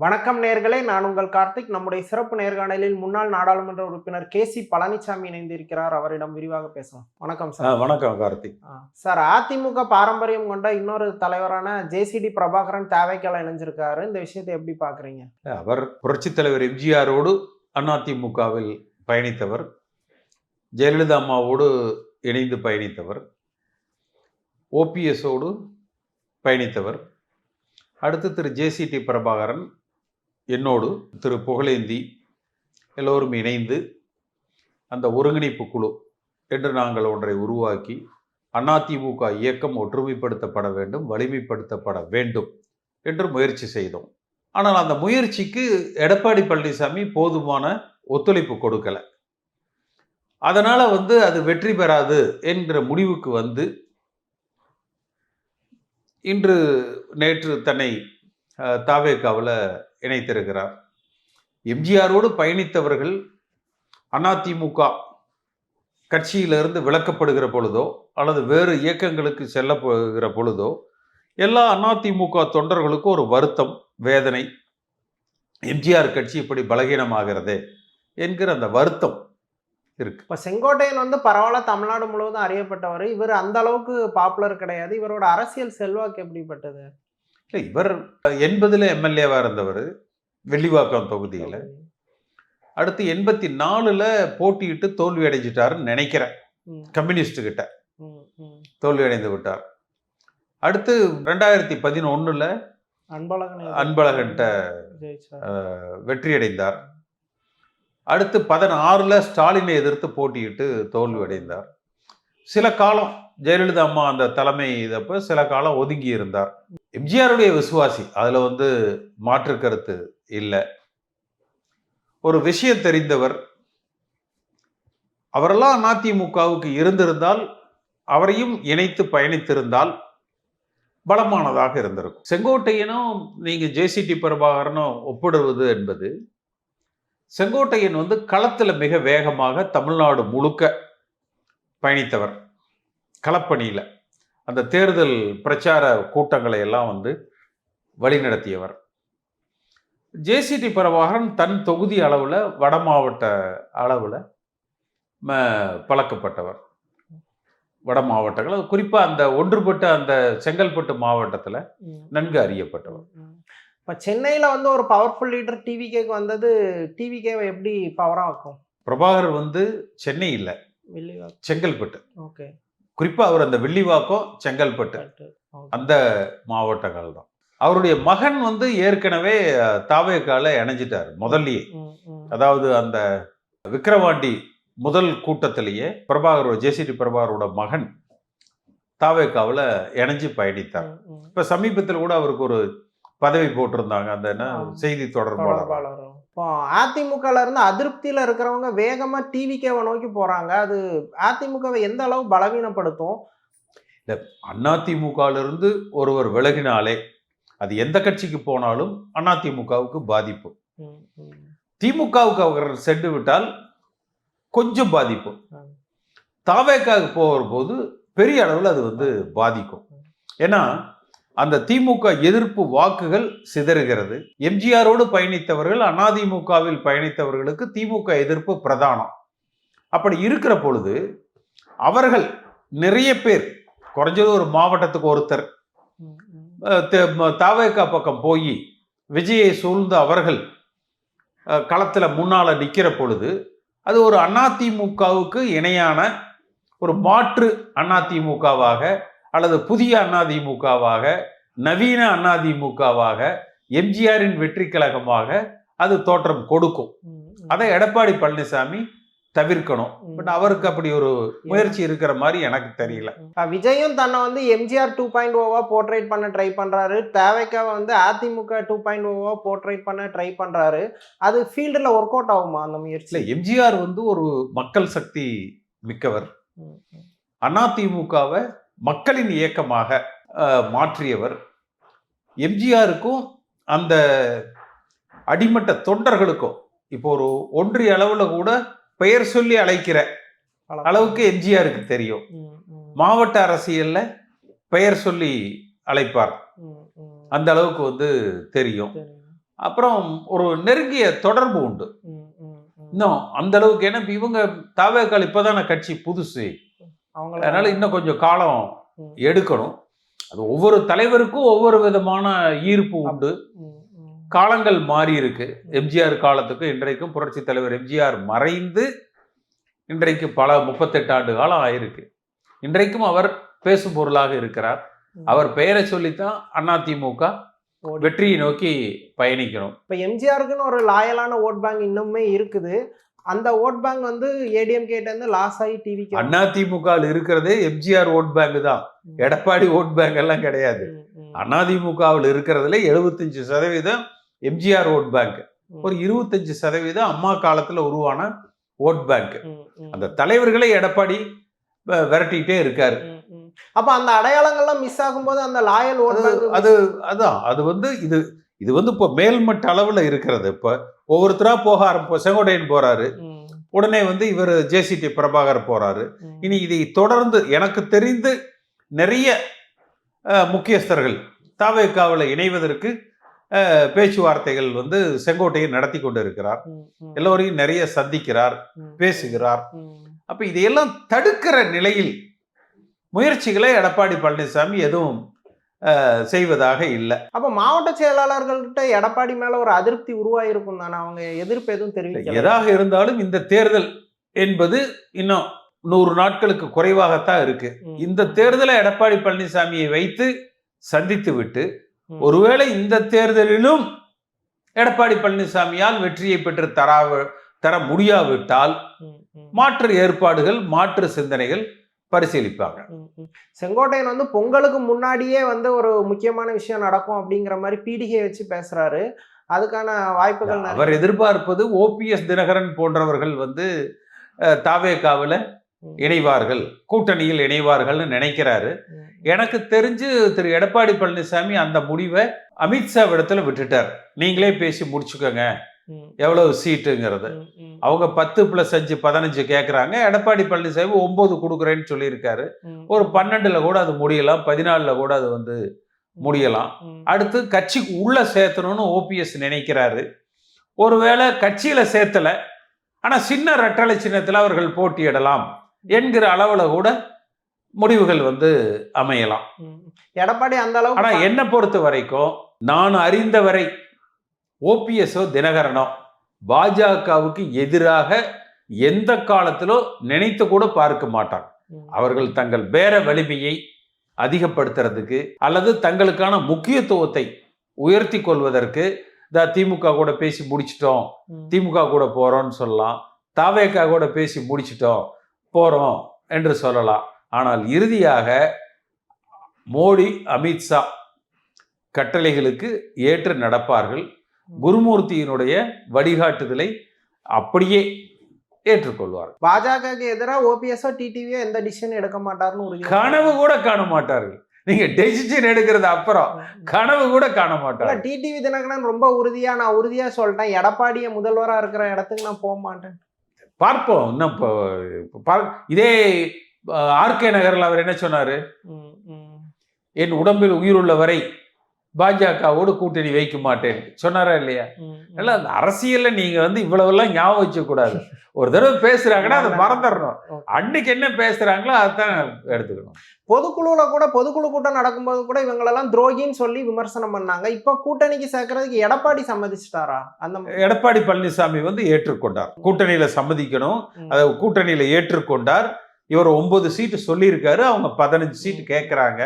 வணக்கம் நேர்களே நான் உங்கள் கார்த்திக். நம்முடைய சிறப்பு நேர்காணலில் முன்னாள் நாடாளுமன்ற உறுப்பினர் கே சி பழனிசாமி இணைந்திருக்கிறார். அவரிடம் விரிவாக பேசலாம் வணக்கம் சார். வணக்கம் கார்த்திக். சார் அதிமுக பாரம்பரியம் கொண்ட இன்னொரு தலைவரான ஜேசிடி பிரபாகரன் தேவைக்கால இணைஞ்சிருக்காரு. இந்த விஷயத்தை எப்படி பாக்குறீங்க? அவர் புரட்சித் தலைவர் எம்ஜிஆரோடு அதிமுகவில் பயணித்தவர். ஜெயலலிதா அம்மாவோடு இணைந்து பயணித்தவர். ஓபிஎஸோடு பயணித்தவர். அடுத்து திரு ஜேசிடி பிரபாகரன் என்னோடு திரு புகழேந்தி எல்லோரும் இணைந்து அந்த ஒருங்கிணைப்பு குழு என்று நாங்கள் ஒன்றை உருவாக்கி அதிமுக இயக்கம் ஒற்றுமைப்படுத்தப்பட வேண்டும் வலிமைப்படுத்தப்பட வேண்டும் என்று முயற்சி செய்தோம். ஆனால் அந்த முயற்சிக்கு எடப்பாடி பழனிசாமி போதுமான ஒத்துழைப்பு கொடுக்கலை. அதனால் வந்து அது வெற்றி பெறாது என்கிற முடிவுக்கு வந்து இன்று நேற்று தன்னை தாவேக்காவில் இணைத்திருக்கிறார். எம்ஜிஆரோடு பயணித்தவர்கள் அதிமுக கட்சியிலிருந்து விலக்கப்படுகிற பொழுதோ அல்லது வேறு இயக்கங்களுக்கு செல்ல போகிற பொழுதோ எல்லா அதிமுக தொண்டர்களுக்கும் ஒரு வருத்தம் வேதனை. எம்ஜிஆர் கட்சி இப்படி பலகீனமாகிறது என்கிற அந்த வருத்தம் இருக்கு. இப்போ செங்கோட்டையன் வந்து பரவாயில்ல தமிழ்நாடு முழுவதும் அறியப்பட்டவர். இவர் அந்த அளவுக்கு பாப்புலர் கிடையாது. இவரோட அரசியல் செல்வாக்கு எப்படிப்பட்டது? இல்லை இவர் எண்பதுல எம்எல்ஏவா இருந்தவர் வெள்ளிவாக்கம் தொகுதியில். அடுத்து எண்பத்தி நாலுல போட்டியிட்டு தோல்வி அடைஞ்சிட்டாருன்னு நினைக்கிறேன். ம், கம்யூனிஸ்ட் கிட்ட. ம், ம். தோல்வி அடைந்து விட்டார். அடுத்து ரெண்டாயிரத்தி பதினொன்னுல அன்பழகன் அன்பழகன்ட்ட ஜெயிச்சார். வெற்றி அடைந்தார் அடுத்து பதினாறுல ஸ்டாலினை எதிர்த்து போட்டியிட்டு தோல்வி அடைந்தார். சில காலம் ஜெயலலிதா அம்மா அந்த தலைமை இதப்ப சில காலம் ஒதுங்கி இருந்தார். எம்ஜிஆருடைய விசுவாசி அதில் வந்து மாற்று கருத்து இல்லை. ஒரு விஷயம் தெரிந்தவர் அவரெல்லாம் அதிமுகவுக்கு இருந்திருந்தால் அவரையும் இணைத்து பயணித்திருந்தால் பலமானதாக இருந்திருக்கும். செங்கோட்டையனும் நீங்கள் ஜேசிடி பிரபாகரனும் ஒப்பிடுவது என்பது செங்கோட்டையன் வந்து களத்தில் மிக வேகமாக தமிழ்நாடு முழுக்க பயணித்தவர் களப்பணியில். அந்த தேர்தல் பிரச்சார கூட்டங்களை எல்லாம் வந்து வழிநடத்தியவர். ஜேசிடி பிரபாகரன் தன் தொகுதி அளவில் வட மாவட்ட அளவில் பழக்கப்பட்டவர். வட மாவட்டங்கள் குறிப்பாக அந்த ஒன்றுபட்ட அந்த செங்கல்பட்டு மாவட்டத்தில். நன்கு அறியப்பட்டவர். இப்போ சென்னையில் வந்து ஒரு பவர்ஃபுல் லீடர் டிவிகேக்கு வந்தது டிவிகேவை எப்படி பவராக ஆக்கும்? பிரபாகர் வந்து சென்னை இல்லை செங்கல்பட்டு. ஓகே. குறிப்பாக அவர் அந்த வில்லிவாக்கம் செங்கல்பட்டு. அந்த மாவட்டங்கள் தான் அவருடைய மகன் வந்து ஏற்கனவே தாவேக்கால இணைஞ்சிட்டார் முதல்லயே. அதாவது அந்த விக்கிரவாண்டி முதல் கூட்டத்திலேயே பிரபாகரோட ஜேசிடி பிரபாகரோட மகன் தாவேக்காவில் இணைஞ்சு பயணித்தார். இப்போ சமீபத்தில் கூட அவருக்கு ஒரு பதவி போட்டிருந்தாங்க. அந்த என்ன. செய்தி தொடர்பாளர்? அதிமுகல இருந்து அதிருப்தியில இருக்கிறவங்க வேகமா டிவிகேவை நோக்கி போறாங்க. அது அதிமுகவை எந்த அளவு பலவீனப்படுத்தும்? அதிமுகவிலிருந்து ஒருவர் விலகினாலே அது எந்த கட்சிக்கு போனாலும் அதிமுகவுக்கு பாதிப்பு. திமுகவுக்கு அவர் சென்று விட்டால் கொஞ்சம் பாதிப்பு. தாவேக்காவுக்கு போகிற போது பெரிய அளவில் அது வந்து பாதிக்கும். ஏன்னா அந்த திமுக எதிர்ப்பு வாக்குகள் சிதறுகிறது. எம்ஜிஆரோடு பயணித்தவர்கள் அதிமுகவில் பயணித்தவர்களுக்கு திமுக எதிர்ப்பு பிரதானம். அப்படி இருக்கிற பொழுது அவர்கள் நிறைய பேர் குறைஞ்சது ஒரு மாவட்டத்துக்கு ஒருத்தர் தாவேக்கா பக்கம் போய் விஜயை சூழ்ந்து அவர்கள் களத்தில் முன்னால் நிற்கிற பொழுது அது ஒரு அதிமுகவுக்கு இணையான ஒரு மாற்று அதிமுகவாக அல்லது புதிய அதிமுகவாக நவீன அதிமுகவாக எம்ஜிஆரின் வெற்றி கழகமாக அது தோற்றம் கொடுக்கும். அதை எடப்பாடி பழனிசாமி தவிர்க்கணும். பட் அவருக்கு அப்படி ஒரு முயற்சி இருக்கிற மாதிரி எனக்கு தெரியல. விஜயும் தன்னை வந்து எம்ஜிஆர் டூ பாயிண்ட் ஓவா போர்ட்ரேட் பண்ண ட்ரை பண்றாரு. தேவைக்காக வந்து அதிமுக டூ பாயிண்ட் ஓவா போர்ட்ரேட் பண்ண ட்ரை பண்றாரு. அது ஃபீல்டில் ஒர்க் அவுட் ஆகுமா அந்த இல்ல முயற்சி எம்ஜிஆர் வந்து ஒரு மக்கள் சக்தி மிக்கவர். அதிமுகவை மக்களின் இயக்கமாக மாற்றியவர் எம்ஜிஆருக்கும் அந்த அடிமட்ட தொண்டர்களுக்கும் இப்போ ஒரு ஒன்றிய அளவுல கூட பெயர் சொல்லி அழைக்கிற. அளவுக்கு எம்ஜிஆருக்கு தெரியும். மாவட்ட அரசியல்ல பெயர் சொல்லி அழைப்பார். அந்த அளவுக்கு வந்து தெரியும். அப்புறம் ஒரு நெருங்கிய தொடர்பு உண்டு. இன்னும் அந்த அளவுக்கு ஏன்னா இவங்க தாவேக்கால் இப்பதான கட்சி புதுசு அவங்கள அதனால இன்னும் கொஞ்சம் காலம். எடுக்கணும். அது ஒவ்வொரு தலைவருக்கும் ஒவ்வொரு விதமான ஈர்ப்பு உண்டு. காலங்கள் மாறி இருக்கு. எம்ஜிஆர் காலத்துக்கும் இன்றைக்கும் புரட்சி தலைவர் எம்ஜிஆர் மறைந்து இன்றைக்கு பல முப்பத்தெட்டு ஆண்டு காலம் ஆயிருக்கு. இன்றைக்கும் அவர் பேசும் பொருளாக இருக்கிறார். அவர் பெயரை சொல்லித்தான் அதிமுக வெற்றியை நோக்கி பயணிக்கணும் இப்ப எம்ஜிஆருக்குன்னு ஒரு லாயலான ஓட் பேங்க் இன்னுமே இருக்குது. அந்த ஓட் பேங்க் வந்து ஏடிஎம் கேட்ட இருந்து லாஸ் ஆகி டிவிக்கு அதிமுக இருக்கிறதே எம்ஜிஆர் ஓட் பேங்க் தான். எடப்பாடி ஓட் பேங்க் எல்லாம் கிடையாது. அதிமுகவில் இருக்கிறதுல எழுபத்தஞ்சு சதவீதம் எம்ஜிஆர் ஓட் பேங்க். ஒரு இருபத்தஞ்சு சதவீதம் அம்மா காலத்துல உருவான ஓட் பேங்க். அந்த தலைவர்களை எடப்பாடி வ- விரட்டிட்டே இருக்காரு. அப்ப அந்த அடையாளங்கள்லாம் மிஸ் ஆகும்போது அந்த லாயல் ஓட் அது அதான். அது வந்து இது இது வந்து இப்போ மேல்மட்ட அளவில் இருக்கிறது. இப்போ ஒவ்வொருத்தரா போக ஆரம்பி செங்கோட்டையன் போறாரு. உடனே வந்து இவர் ஜேசிடி பிரபாகர் போறாரு. இனி இதை தொடர்ந்து எனக்கு தெரிந்து நிறைய முக்கியஸ்தர்கள் தாவேக்காவில் இணைவதற்கு பேச்சுவார்த்தைகள் வந்து செங்கோட்டையன் நடத்தி கொண்டு இருக்கிறார் எல்லோரையும் நிறைய சந்திக்கிறார் பேசுகிறார். அப்ப இதையெல்லாம் தடுக்கிற நிலையில் முயற்சிகளை எடப்பாடி பழனிசாமி எதுவும் செய்வதாக இல்லை அப்ப மாவட்ட செயலாளர்கள்கிட்ட எடப்பாடி மேல ஒரு அதிருப்தி உருவாயிருக்கும் தானே அவங்க எதிர்ப்பு எதுவும் தெரிவிக்கல எதாக இருந்தாலும் இந்த தேர்தல் என்பது இன்னும் நூறு நாட்களுக்கு குறைவாகத்தான் இருக்கு. இந்த தேர்தலை எடப்பாடி பழனிசாமியை வைத்து சந்தித்து விட்டு. ஒருவேளை இந்த தேர்தலிலும் எடப்பாடி பழனிசாமியால் வெற்றியை பெற்று தரா தர முடியாவிட்டால். மாற்று ஏற்பாடுகள் மாற்று சிந்தனைகள் பரிசீலிப்பாங்க. செங்கோட்டையன் வந்து பொங்கலுக்கு முன்னாடியே வந்து ஒரு முக்கியமான விஷயம் நடக்கும் அப்படிங்கிற மாதிரி பீடிகை வச்சு பேசுறாரு. அதுக்கான வாய்ப்புகள் அவர் எதிர்பார்ப்பது ஓபிஎஸ் தினகரன் போன்றவர்கள் வந்து ம். இணைவார்கள். கூட்டணியில் இணைவார்கள்னு நினைக்கிறாரு. எனக்கு தெரிஞ்சு திரு. எடப்பாடி பழனிசாமி அந்த முடிவை அமித்ஷா இடத்துல விட்டுட்டார். நீங்களே பேசி முடிச்சுக்கோங்க. எவ்வளவு சீட்டுங்கிறது. அவங்க பத்து பிளஸ் அஞ்சு பதினஞ்சு கேட்குறாங்க எடப்பாடி பழனிசாமி ஒன்பது கொடுக்குறேன்னு சொல்லியிருக்காரு. ஒரு பன்னெண்டுல கூட அது முடியலாம் பதினாலுல கூட அது வந்து முடியலாம். அடுத்து கட்சிக்கு உள்ள சேர்த்தணும்னு ஓபிஎஸ் நினைக்கிறாரு. ஒருவேளை கட்சியில சேர்த்தல ஆனா சின்ன ரெட்டலை சின்னத்துல அவர்கள் போட்டியிடலாம் என்கிற அளவுல கூட முடிவுகள் வந்து அமையலாம். எடப்பாடி அந்த அளவுக்கு ஆனா என்னை பொறுத்த வரைக்கும் நான் அறிந்தவரை ஓபிஎஸ்ஓ தினகரனோ பாஜகவுக்கு எதிராக எந்த காலத்திலும் நினைத்து கூட பார்க்க மாட்டாங்க ம், அவர்கள் தங்கள் பேர வலிமையை அதிகப்படுத்துறதுக்கு அல்லது தங்களுக்கான முக்கியத்துவத்தை உயர்த்தி கொள்வதற்கு இந்த திமுக கூட பேசி முடிச்சிட்டோம் திமுக கூட போறோம்னு சொல்லலாம் தாவேக்கா கூட பேசி முடிச்சிட்டோம் போறோம் என்று சொல்லலாம். ஆனால் இறுதியாக மோடி அமித்ஷா கட்டளைகளுக்கு ஏற்று நடப்பார்கள். குருமூர்த்தியினுடைய வழிகாட்டுதலை அப்படியே ஏற்றுக்கொள்வார்கள். பாஜகவுக்கு எதிராக ஓபிஎஸ்ஓ டிடிவியோ எந்த டிசிஷன் எடுக்க மாட்டாருன்னு உறுதி கனவு கூட காண மாட்டார்கள். நீங்க டெசிஷன் எடுக்கிறது அப்புறம் கனவு கூட காண மாட்டார்கள். டிடிவி தினகரன் ரொம்ப உறுதியா நான் உறுதியா சொல்லிட்டேன். எடப்பாடிய முதல்வரா இருக்கிற இடத்துக்கு நான் போக மாட்டேன். பார்ப்போம். இன்னும் இப்போ இதே ஆர்கே நகரில் அவர் என்ன சொன்னாரு? என் உடம்பில் உயிருள்ள வரை பாஜகவோடு கூட்டணி வைக்க மாட்டேன் சொன்னாரா இல்லையா. இல்ல அந்த அரசியல்ல நீங்க வந்து இவ்வளவெல்லாம் ஞாபகம் வச்சுக்க கூடாது ஒரு தடவை பேசுறாங்கன்னா அதை மறந்துடணும். அன்னைக்கு என்ன பேசுறாங்களோ அதான் எடுத்துக்கணும். பொதுக்குழுல கூட பொதுக்குழு கூட்டம் நடக்கும்போது கூட இவங்களெல்லாம் துரோகின்னு சொல்லி விமர்சனம் பண்ணாங்க. இப்ப கூட்டணிக்கு சேர்க்கறதுக்கு எடப்பாடி சம்மதிச்சிட்டாரா? அந்த எடப்பாடி பழனிசாமி வந்து ஏற்றுக்கொண்டார். கூட்டணியில சம்மதிக்கணும். அதை கூட்டணியில ஏற்றுக்கொண்டார். இவர் ஒன்பது சீட்டு சொல்லியிருக்காரு அவங்க பதினஞ்சு சீட்டு கேட்கறாங்க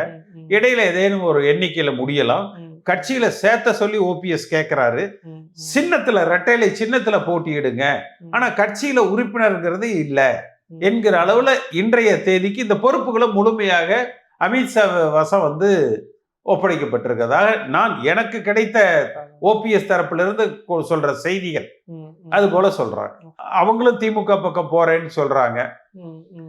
இடையில ஏதேனும் ஒரு எண்ணிக்கையில முடியலாம். கட்சியில சேர்த்த சொல்லி ஓபிஎஸ் கேட்கிறாரு சின்னத்துல ரெட்டையில சின்னத்துல போட்டியிடுங்க. ஆனா கட்சியில உறுப்பினர்ங்கிறது இல்ல. என்கிற அளவுல இன்றைய தேதிக்கு இந்த பொறுப்புகளை முழுமையாக அமித்ஷா வசம் வந்து ஒப்படைக்கப்பட்டிருக்கிறதாக நான் எனக்கு கிடைத்த ஓபிஎஸ் தரப்பிலிருந்து சொல்ற செய்திகள். அது போல சொல்றாங்க. அவங்களும் திமுக பக்கம் போறேன்னு சொல்றாங்க.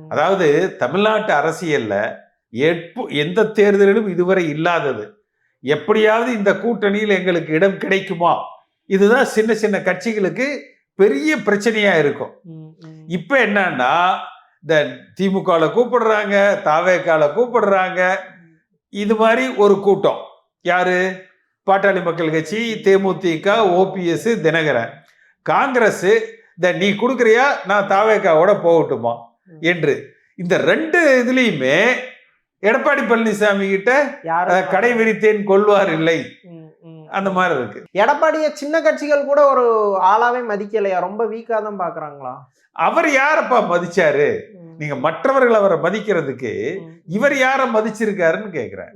அதாவது தமிழ்நாட்டு அரசியல்ல எப்போ எந்த தேர்தலிலும் இதுவரை இல்லாதது. எப்படியாவது இந்த கூட்டணியில் எங்களுக்கு இடம் கிடைக்குமா? இதுதான் சின்ன சின்ன கட்சிகளுக்கு பெரிய பிரச்சனையா இருக்கும். இப்ப என்னன்னா இந்த திமுகல கூப்பிடுறாங்க தாவேக்கால கூப்பிடுறாங்க. இது மாதிரி ஒரு கூட்டம். யாரு? பாட்டாளி மக்கள் கட்சி தேமுதிக ஓபிஎஸ் தினகரன். காங்கிரஸ் இந்த நீ கொடுக்குறியா? நான் தாவேக்காவோட போகட்டுமா? என்று. இந்த ரெண்டு இதுலயுமே எடப்பாடி பழனிசாமி கிட்ட கடை விரித்தேன் கொள்வார் இல்லை. அந்த மாதிரி இருக்கு. எடப்பாடிய சின்ன கட்சிகள் கூட ஒரு ஆளாவே மதிக்கலையா? ரொம்ப வீக்கா தான் பாக்குறாங்களா? அவர் யாரப்பா மதிச்சாரு? நீங்க மற்றவர்கள் அவரை மதிக்கிறதுக்கு இவர் யார மதிச்சிருக்காருன்னு கேக்குறேன்.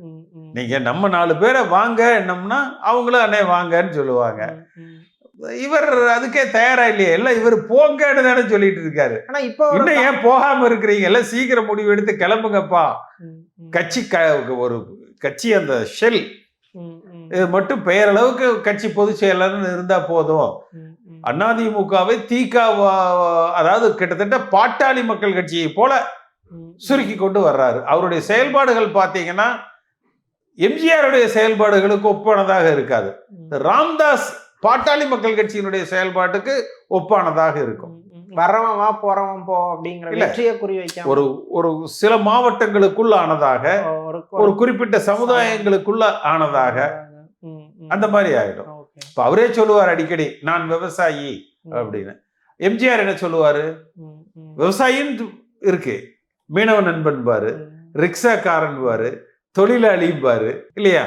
நீங்க நம்ம நாலு பேரை வாங்க என்னம்னா அவங்களும் அண்ணே வாங்கன்னு சொல்லுவாங்க. இவர் அதுக்கே தயாரா இல்லையே? எல்லாம் இவர் போங்கன்னு தானே சொல்லிட்டு இருக்காரு. ஆனா இப்போ இன்னும் ஏன் போகாம இருக்கிறீங்க? எல்லாம் சீக்கிரம் முடிவு எடுத்து கிளம்புங்கப்பா. கட்சி க ஒரு கட்சி அந்த ஷெல் இது மட்டும் பெயரளவுக்கு கட்சி பொதுச் செயலர்னு இருந்தா போதும். அதிமுகவை தீக அதாவது கிட்டத்தட்ட பாட்டாளி மக்கள் கட்சியை போல சுருக்கி கொண்டு வர்றாரு. அவருடைய செயல்பாடுகள் பார்த்தீங்கன்னா எம்ஜிஆருடைய செயல்பாடுகளுக்கு ஒப்பானதாக இருக்காது. ராம்தாஸ் பாட்டாளி மக்கள் கட்சியினுடைய செயல்பாட்டுக்கு ஒப்பானதாக இருக்கும். ம், ம். வர்றவன் வா போறவன் போ அப்படிங்கிற. வெற்றியை குறி வைக்காம. ஒரு ஒரு சில மாவட்டங்களுக்குள்ள ஆனதாக ஒரு குறிப்பிட்ட சமுதாயங்களுக்குள்ள ஆனதாக. அந்த மாதிரி ஆயிடும். இப்ப அவரே சொல்லுவார் அடிக்கடி நான் விவசாயி அப்படின்னு. எம்ஜிஆர் என்ன சொல்லுவாரு? விவசாயின்னு இருக்கு. மீனவ நண்பன் பாரு ரிக்ஷாக்காரன் பாரு தொழிலாளியும் இல்லையா.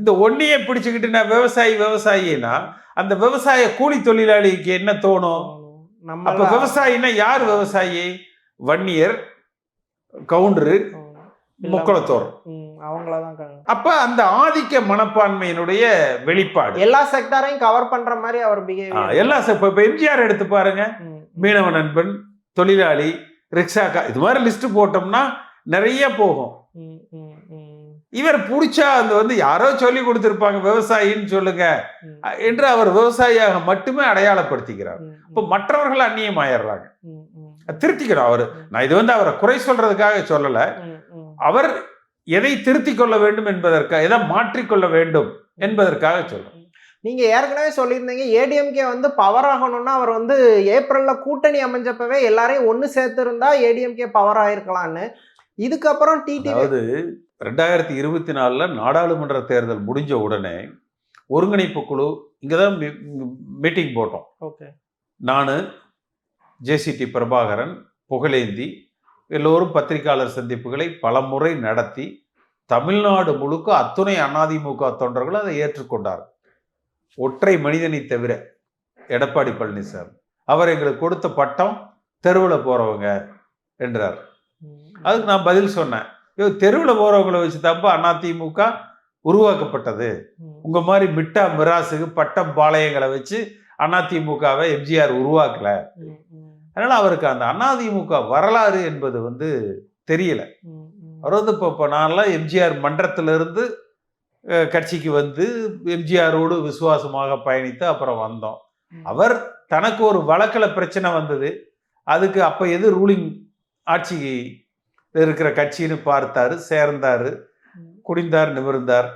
இந்த ஒன்னியை பிடிச்சுக்கிட்டு நான் விவசாயி விவசாயினா அந்த விவசாய கூலி தொழிலாளிக்கு என்ன தோணும்? நம்ம அப்ப விவசாயினா யார் விவசாயி? வன்னியர் கவுண்டரு முக்குளத்தோர். அவங்களதான் அப்ப அந்த ஆதிக்க மனப்பான்மையினுடைய வெளிப்பாடு. எல்லா செக்டாரையும் கவர் பண்ற மாதிரி அவர் எல்லா இப்ப எம்ஜிஆர் எடுத்து பாருங்க. மீனவ நண்பன் தொழிலாளி ரிக்ஷாக்கா இது மாதிரி லிஸ்ட் போட்டோம்னா நிறைய போகும். இவர் பிடிச்சா அந்த வந்து யாரோ சொல்லி கொடுத்திருப்பாங்க விவசாயின்னு சொல்லுங்க. என்று அவர் விவசாயியாக மட்டுமே அடையாளப்படுத்திக்கிறார். இப்ப மற்றவர்கள் அந்நியம் ஆயிடுறாங்க திருத்திக்கணும். அவர் நான் இது வந்து அவரை குறை சொல்றதுக்காக சொல்லல. அவர் எதை திருத்திக் கொள்ள வேண்டும் என்பதற்காக எதை மாற்றிக்கொள்ள வேண்டும் என்பதற்காக சொல்றேன் நீங்க ஏற்கனவே சொல்லியிருந்தீங்க ஏடிஎம்கே வந்து பவர் ஆகணும்னா அவர் வந்து ஏப்ரல்ல கூட்டணி அமைஞ்சப்பவே எல்லாரையும் ஒன்னு சேர்த்து இருந்தா ஏடிஎம்கே பவர் ஆயிருக்கலாம்னு. இதுக்கப்புறம் டிடிவி ரெண்டாயிரத்தி இருபத்தி நாலுல நாடாளுமன்ற தேர்தல் முடிஞ்ச உடனே ஒருங்கிணைப்பு குழு இங்கதான் மீட்டிங் போட்டோம். ஓகே. நான் ஜேசிடி பிரபாகரன் புகழேந்தி எல்லோரும் பத்திரிகையாளர் சந்திப்புகளை பலமுறை நடத்தி தமிழ்நாடு முழுக்க அத்துணை அதிமுக தொண்டர்கள் அதை ஏற்றுக்கொண்டார். ஒற்றை மனிதனை தவிர எடப்பாடி பழனிசாமி. அவர் எங்களுக்கு கொடுத்த பட்டம் தெருவில் போறவங்க என்றார். அதுக்கு நான் பதில் சொன்னேன். ஐயோ தெருவில் போறவங்களை வச்சு தப்ப அதிமுக உருவாக்கப்பட்டது. உங்க மாதிரி மிட்டா மிராசுக்கு பட்டம் பாளையங்களை வச்சு அதிமுகவை எம்ஜிஆர் உருவாக்கல. அதனால அவருக்கு அந்த அதிமுக வரலாறு என்பது வந்து தெரியல. அவர் வந்து இப்போ இப்போ நான்லாம் எம்ஜிஆர் மன்றத்திலிருந்து கட்சிக்கு வந்து எம்ஜிஆரோடு விசுவாசமாக பயணித்து அப்புறம் வந்தோம். அவர் தனக்கு ஒரு வழக்கில் பிரச்சனை வந்தது. அதுக்கு அப்போ எது ரூலிங் ஆட்சி இருக்கிற கட்சின்னு பார்த்தாரு சேர்ந்தாரு குடிந்தார் நிமிர்ந்தார்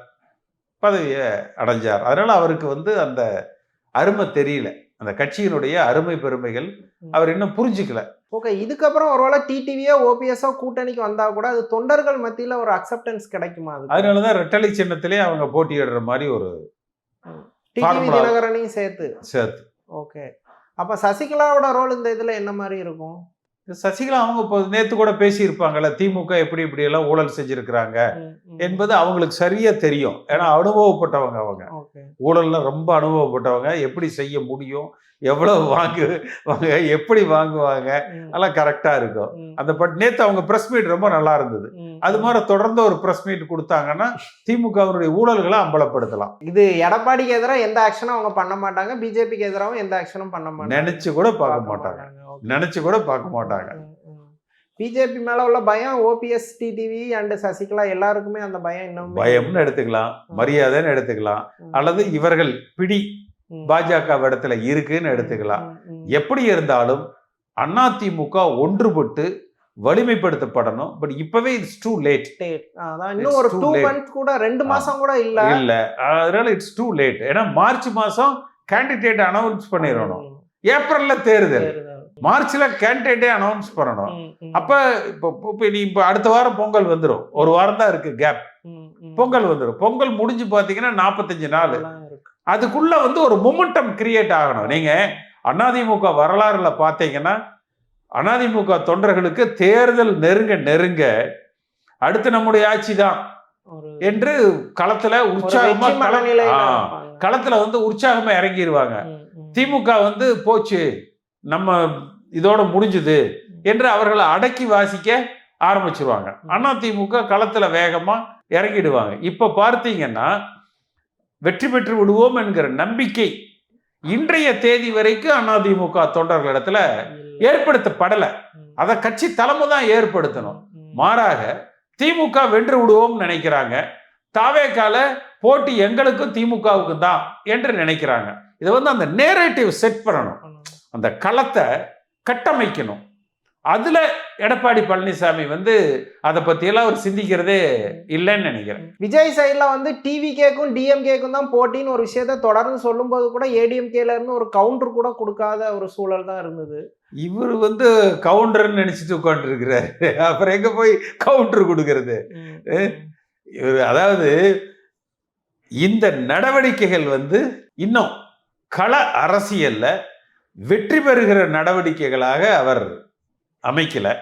பதவியை அடைஞ்சார். அதனால அவருக்கு வந்து அந்த அருமை தெரியல. அந்த கட்சியினுடைய அருமை பெருமைகள் அவர் இன்னும் புரிஞ்சுக்கல. ஓகே இதுக்கப்புறம் ஒருவேளை டிடிவியோ ஓபிஎஸ்ஓ கூட்டணிக்கு வந்தா கூட அது தொண்டர்கள் மத்தியில ஒரு அக்செப்டன்ஸ் கிடைக்குமா அது அதனாலதான் ரெட்டலை சின்னத்திலே அவங்க போட்டியிடுற மாதிரி ஒரு டிடிவி. தினகரனையும் சேர்த்து. சேர்த்து. ஓகே. அப்ப சசிகலாவோட ரோல் இந்த இதுல என்ன மாதிரி இருக்கும்? சசிகலா அவங்க இப்போ நேத்து கூட பேசியிருப்பாங்கல்ல திமுக எப்படி இப்படி எல்லாம் ஊழல் செஞ்சிருக்கிறாங்க என்பது அவங்களுக்கு சரியா தெரியும். ஏன்னா அனுபவப்பட்டவங்க அவங்க. ஊழல்ல ரொம்ப அனுபவப்பட்டவங்க. எப்படி செய்ய முடியும்? எவ்வளவு வாங்கு வாங்க எப்படி வாங்குவாங்க? அதெல்லாம் கரெக்டா இருக்கும். அந்த பட் நேத்து அவங்க பிரஸ் மீட் ரொம்ப நல்லா இருந்தது. அது மாதிரி தொடர்ந்து ஒரு பிரஸ் மீட் கொடுத்தாங்கன்னா திமுகவினுடைய ஊழல்களை அம்பலப்படுத்தலாம். இது எடப்பாடிக்கு எதிராக எந்த ஆக்ஷனும் அவங்க பண்ண மாட்டாங்க. பிஜேபிக்கு எதிராகவும் எந்த ஆக்ஷனும் பண்ண மாட்டாங்க. நினைச்சு கூட பார்க்க மாட்டாங்க. நினைச்சு கூட பார்க்க மாட்டாங்க. பிஜேபி மேல உள்ள பயம் ஓபிஎஸ் டிடிவி அண்ட் சசிகலா எல்லாருக்குமே அந்த பயம் இன்னும் பயம்னு எடுத்துக்கலாம். மரியாதைன்னு எடுத்துக்கலாம். அல்லது இவர்கள் பிடி பாஜக இடத்துல இருக்குன்னு எடுத்துக்கலாம். எப்படி இருந்தாலும் அதிமுக ஒன்றுபட்டு வலிமைப்படுத்தப்படணும். பட் இப்பவே இட்ஸ் டூ லேட் இன்னும் ஒரு டூ. மந்த்ஸ் கூட ரெண்டு மாசம் கூட இல்ல. இல்ல. அதனால இட்ஸ் டூ லேட் ஏன்னா மார்ச் மாசம் கேண்டிடேட் அனௌன்ஸ் பண்ணிடணும். ஏப்ரல்ல தேர்தல். மார்ச்ல கேண்டிடேட்டே அனௌன்ஸ் பண்ணணும். அப்ப இப்போ நீ இப்போ அடுத்த வாரம் பொங்கல் வந்துடும் ஒரு வாரம் தான் இருக்கு கேப். பொங்கல் வந்துடும் பொங்கல் முடிஞ்சு பாத்தீங்கன்னா நாற்பத்தஞ்சு நாள். அதுக்குள்ள வந்து ஒரு மொமெண்டம் கிரியேட் ஆகணும். நீங்க அதிமுக வரலாறுல பாத்தீங்கன்னா அதிமுக தொண்டர்களுக்கு தேர்தல் நெருங்க நெருங்க அடுத்து நம்முடைய ஆட்சி தான் என்று களத்துல உற்சாகமா. களத்துல வந்து உற்சாகமா இறங்கிடுவாங்க. திமுக வந்து போச்சு நம்ம இதோட முடிஞ்சுது என்று அவர்களை அடக்கி வாசிக்க ஆரம்பிச்சிருவாங்க. அண்ணா திமுக களத்துல வேகமா இறங்கிடுவாங்க. இப்ப பார்த்தீங்கன்னா வெற்றி பெற்று விடுவோம் என்கிற நம்பிக்கை இன்றைய தேதி வரைக்கும் அதிமுக தொண்டர்களிடத்துல. ஏற்படுத்தப்படல. அதை கட்சி தலைமை தான் ஏற்படுத்தணும். மாறாக திமுக வென்று விடுவோம்னு நினைக்கிறாங்க. தாவேக்கால போட்டி எங்களுக்கும் திமுகவுக்கும் தான் என்று நினைக்கிறாங்க. இதை வந்து அந்த நேரேட்டிவ் செட் பண்ணணும். அந்த களத்தை கட்டமைக்கணும். அதுல எடப்பாடி பழனிசாமி வந்து அதை பத்தியெல்லாம் அவர் சிந்திக்கிறதே இல்லைன்னு நினைக்கிறேன். விஜய் சைடுல வந்து டிவி கேக்கும் டிஎம்கேக்கும் தான் போட்டின்னு ஒரு விஷயத்த தொடர்ந்து சொல்லும்போது கூட ஏடிஎம்கேல இருந்து ஒரு கவுண்டர் கூட கொடுக்காத ஒரு சூழல் தான் இருந்தது. இவர் வந்து கவுண்டர்னு நினைச்சிட்டு உட்காந்துருக்கிறாரு அப்புறம் எங்க போய் கவுண்டர் கொடுக்கறது? இவர் அதாவது இந்த நடவடிக்கைகள் வந்து இன்னும் கள அரசியல்ல வெற்றி பெறுகிற நடவடிக்கைகளாக அவர் அமைக்கல.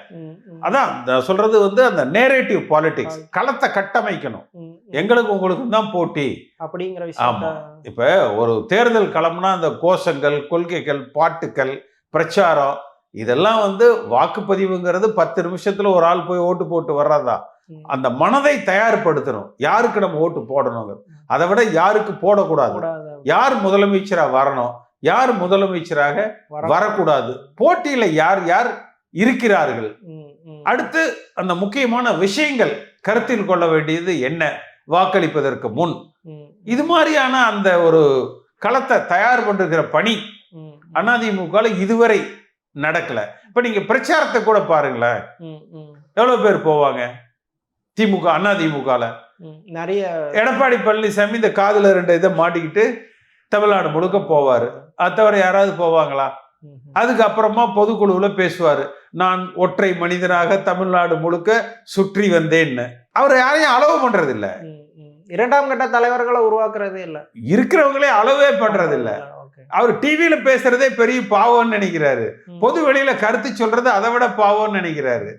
அதான் சொல்றது வந்து அந்த நேரேட்டிவ் பாலிடிக்ஸ் களத்தை கட்டமைக்கணும். எங்களுக்கு உங்களுக்கும் தான் போட்டி. அப்படிங்கிற ஆமா. இப்ப ஒரு தேர்தல் களம்னா அந்த கோஷங்கள் கொள்கைகள் பாட்டுக்கள் பிரச்சாரம் இதெல்லாம் வந்து வாக்குப்பதிவுங்கிறது பத்து நிமிஷத்துல ஒரு ஆள் போய் ஓட்டு போட்டு வர்றதா? அந்த மனதை தயார்படுத்தணும். யாருக்கு நம்ம ஓட்டு போடணுங்க? அதை விட யாருக்கு போடக்கூடாது? கூடாது யார் முதலமைச்சரா வரணும்? யார் முதலமைச்சராக வர- வரக்கூடாது? போட்டியில யார் யார் இருக்கிறார்கள். அடுத்து அந்த முக்கியமான விஷயங்கள் கருத்தில் கொள்ள வேண்டியது என்ன? வாக்களிப்பதற்கு முன். இது மாதிரியான அந்த ஒரு களத்தை தயார் பண்ணுகிற பணி அதிமுக இதுவரை நடக்கல. இப்ப நீங்க பிரச்சாரத்தை கூட பாருங்களேன். எவ்வளவு பேர் போவாங்க? திமுக அதிமுகல. நிறைய எடப்பாடி பழனிசாமி இந்த காதுல ரெண்டு இதை மாட்டிக்கிட்டு தமிழ்நாடு முழுக்க போவாரு. அது தவிர யாராவது போவாங்களா. அதுக்கப்புறமா பொதுக்குழுவுல பேசுவாரு. நான் ஒற்றை மனிதனாக தமிழ்நாடு முழுக்க சுற்றி வந்தேன்னு. அவர் யாரையும் அளவு பண்றது இல்ல. இரண்டாம் கட்ட தலைவர்களை உருவாக்குறதே இல்ல. இருக்கிறவங்களே அளவே பண்றது இல்ல. அவர் டிவியில பேசுறதே பெரிய பாவம்னு நினைக்கிறாரு. பொது வெளியில கருத்து சொல்றது அதை விட பாவம்னு நினைக்கிறாரு.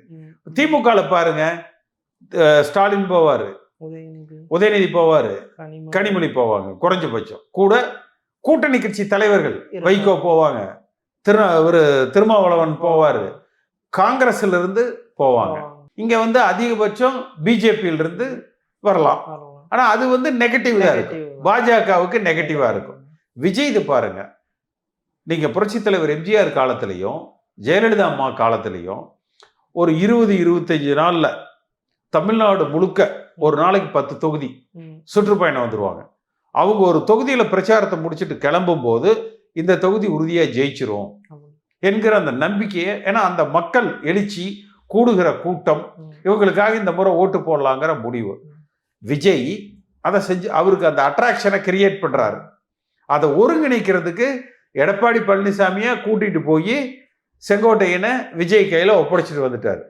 திமுகல பாருங்க. ஸ்டாலின் போவாரு. உதயநிதி. போவாரு. கனிமொழி. போவாங்க. குறைஞ்சபட்சம். கூட கூட்டணி கட்சி தலைவர்கள். வைகோ போவாங்க. திரு ஒரு திருமாவளவன் போவாரு. காங்கிரஸ்ல இருந்து போவாங்க. இங்க வந்து அதிகபட்சம் பிஜேபியில இருந்து வரலாம். ஆனா அது வந்து நெகட்டிவ் இருக்கும். பாஜகவுக்கு நெகட்டிவா இருக்கும். விஜய் இது பாருங்க. நீங்க புரட்சித் தலைவர் எம்ஜிஆர் காலத்திலையும் ஜெயலலிதா அம்மா காலத்திலையும் ஒரு இருபது இருபத்தஞ்சு நாள்ல தமிழ்நாடு முழுக்க ஒரு நாளைக்கு பத்து தொகுதி சுற்றுப்பயணம் வந்துருவாங்க. அவங்க ஒரு தொகுதியில பிரச்சாரத்தை முடிச்சுட்டு கிளம்பும் போது இந்த தொகுதி உறுதியா ஜெயிச்சிரும். என்கிற அந்த நம்பிக்கையை ஏன்னா அந்த மக்கள் எழுச்சி கூடுகிற கூட்டம் இவங்களுக்காக இந்த முறை ஓட்டு போடலாங்கிற முடிவு. விஜய் அதை செஞ்சு அவருக்கு அந்த அட்ராக்ஷனை கிரியேட் பண்ணுறாரு அதை ஒருங்கிணைக்கிறதுக்கு எடப்பாடி பழனிசாமியை கூட்டிகிட்டு போய் செங்கோட்டையனை விஜய் கையில் ஒப்படைச்சிட்டு வந்துட்டாரு.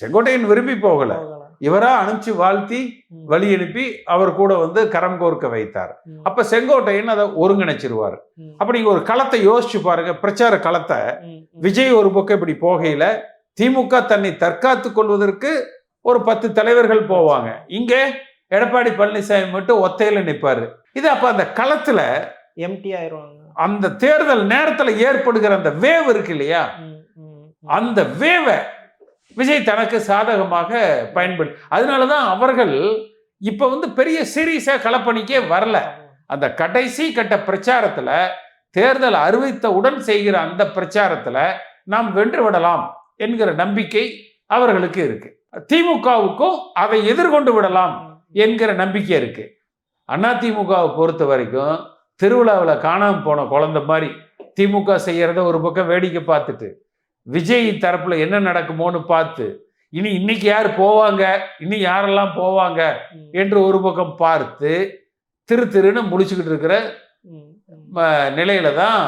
செங்கோட்டையன் விரும்பி போகலை. இவரா அனுப்பிச்சு வாழ்த்தி வழி அனுப்பி அவர் கூட வந்து கரம் கோர்க்க வைத்தார். அப்ப செங்கோட்டையன் அதை ஒருங்கிணைச்சிருவார்? அப்ப நீங்க ஒரு களத்தை யோசிச்சு பாருங்க பிரச்சார களத்தை. விஜய் ஒரு பக்கம் இப்படி போகையில திமுக தன்னை தற்காத்து கொள்வதற்கு ஒரு பத்து தலைவர்கள் போவாங்க. இங்க எடப்பாடி பழனிசாமி மட்டும் ஒத்தையில நிப்பாரு. இது அப்ப அந்த களத்துல எம்டி ஆயிருவாங்க. அந்த தேர்தல் நேரத்துல ஏற்படுகிற அந்த வேவ் இருக்கு இல்லையா. அந்த வேவை விஜய் தனக்கு சாதகமாக பயன்படு அதனாலதான் அவர்கள் இப்போ வந்து பெரிய சீரியஸாக களப்பணிக்கே வரல. அந்த கடைசி கட்ட பிரச்சாரத்தில் தேர்தல் அறிவித்தவுடன் செய்கிற அந்த பிரச்சாரத்தில் நாம் வென்று விடலாம் என்கிற நம்பிக்கை அவர்களுக்கு இருக்கு. திமுகவுக்கும் அதை எதிர்கொண்டு விடலாம் என்கிற நம்பிக்கை இருக்கு. அதிமுகவை பொறுத்த வரைக்கும் திருவிழாவில் காணாம போன குழந்த மாதிரி திமுக செய்யறத ஒரு பக்கம் வேடிக்கை பார்த்துட்டு விஜய் தரப்புல என்ன நடக்குமோன்னு பார்த்து இனி இன்னைக்கு யார் போவாங்க? இனி யாரெல்லாம் போவாங்க? என்று ஒரு பக்கம் பார்த்து திரு திருன்னு முடிச்சுக்கிட்டு இருக்கிற நிலையில தான்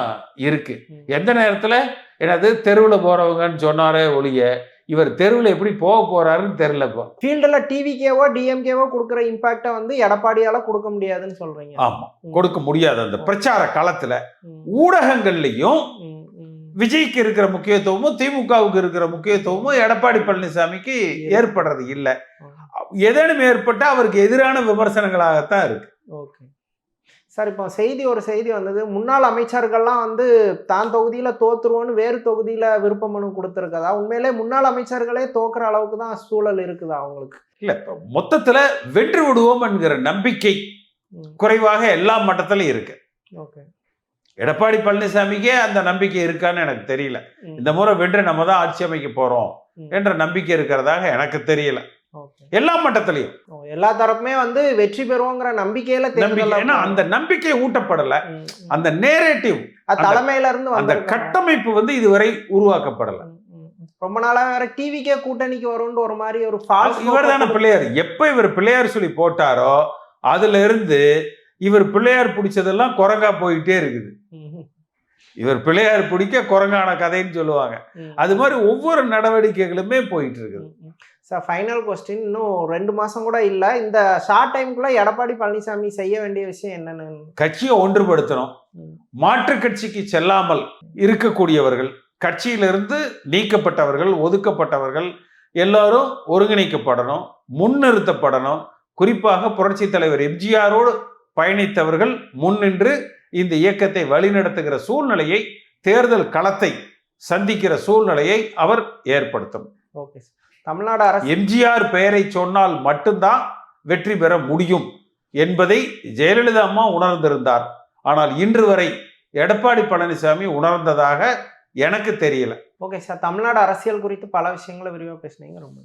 இருக்கு. எந்த நேரத்துல? என்னது தெருவில் போறவங்கன்னு சொன்னாரே ஒழிய இவர் தெருவில் எப்படி போக போறாருன்னு தெரியல இப்போ. ஃபீல்டில் டிவிகேவோ டிஎம்கேவோ கொடுக்குற இம்பாக்டை வந்து எடப்பாடியால கொடுக்க முடியாதுன்னு சொல்றீங்க. ஆமா கொடுக்க முடியாது அந்த பிரச்சார காலத்துல. ஊடகங்கள்லையும். விஜய்க்கு இருக்கிற முக்கியத்துவமும் திமுகவுக்கு இருக்கிற முக்கியத்துவமும் எடப்பாடி பழனிசாமிக்கு ஏற்படுறது இல்லை. ஏதேனும் ஏற்பட்டா அவருக்கு எதிரான விமர்சனங்களாகத்தான் இருக்கு. ஓகே. சார் இப்போ செய்தி ஒரு செய்தி வந்தது. முன்னாள் அமைச்சர்கள்லாம் வந்து தான் தொகுதியில தோத்துருவோன்னு வேறு தொகுதியில விருப்ப மனு கொடுத்துருக்கதா? உண்மையிலே முன்னாள் அமைச்சர்களே தோக்குற அளவுக்கு தான் சூழல் இருக்குதா அவங்களுக்கு? இல்ல இப்ப மொத்தத்துல வென்று விடுவோம் என்கிற நம்பிக்கை குறைவாக எல்லா மட்டத்திலும் இருக்கு. ஓகே. எடப்பாடி பழனிசாமிக்கே அந்த நம்பிக்கை இருக்கான்னு எனக்கு தெரியல. இந்த முறை வென்று நம்ம தான் ஆட்சி அமைக்க போறோம். என்ற நம்பிக்கை இருக்கிறதாக எனக்கு தெரியல. எல்லா மட்டத்திலையும். எல்லா தரப்புமே வந்து வெற்றி பெறுவோங்கிற நம்பிக்கையில ஏன்னா அந்த நம்பிக்கை ஊட்டப்படல. அந்த நேரேட்டிவ் தலைமையில இருந்து அந்த. கட்டமைப்பு வந்து இதுவரை உருவாக்கப்படல. ரொம்ப நாளா வேற டிவிக்கே கூட்டணிக்கு வரும்னு ஒரு மாதிரி ஒரு ஃபால்ஸ் இவர் தானே பிள்ளையார். எப்ப இவர் பிள்ளையார் சொல்லி போட்டாரோ அதுல இருந்து இவர் பிள்ளையார் பிடிச்சதெல்லாம் குரங்கா போயிட்டே இருக்குது. இவர் பிள்ளையார் பிடிக்க குரங்கான கதைன்னு சொல்லுவாங்க. அது மாதிரி ஒவ்வொரு நடவடிக்கைகளுமே போயிட்டு இருக்குது சார் ஃபைனல் கொஸ்டின் இன்னும் ரெண்டு மாசம் கூட இல்ல. இந்த ஷார்ட் டைம்குள்ள எடப்பாடி பழனிசாமி செய்ய வேண்டிய விஷயம் என்னன்னு. கட்சியை ஒன்றுபடுத்தணும். மாற்று கட்சிக்கு செல்லாமல் இருக்கக்கூடியவர்கள் கட்சியிலிருந்து நீக்கப்பட்டவர்கள் ஒதுக்கப்பட்டவர்கள் எல்லாரும் ஒருங்கிணைக்கப்படணும் முன்னிறுத்தப்படணும். குறிப்பாக புரட்சி தலைவர் எம்ஜிஆரோடு பயணித்தவர்கள் முன்னின்று இந்த இயக்கத்தை வழிநடத்துகிற சூழ்நிலையை தேர்தல் களத்தை சந்திக்கிற சூழ்நிலையை அவர் ஏற்படுத்தும். Okay sir. தமிழ்நாடு அரசு எம்ஜிஆர் பெயரை சொன்னால் மட்டும்தான் வெற்றி பெற முடியும் என்பதை ஜெயலலிதா அம்மா உணர்ந்திருந்தார். ஆனால் இன்று வரை எடப்பாடி பழனிசாமி உணர்ந்ததாக எனக்கு தெரியல. Okay sir. தமிழ்நாடு அரசியல் குறித்து பல விஷயங்களை விரிவாக பேசுனீங்க. ரொம்ப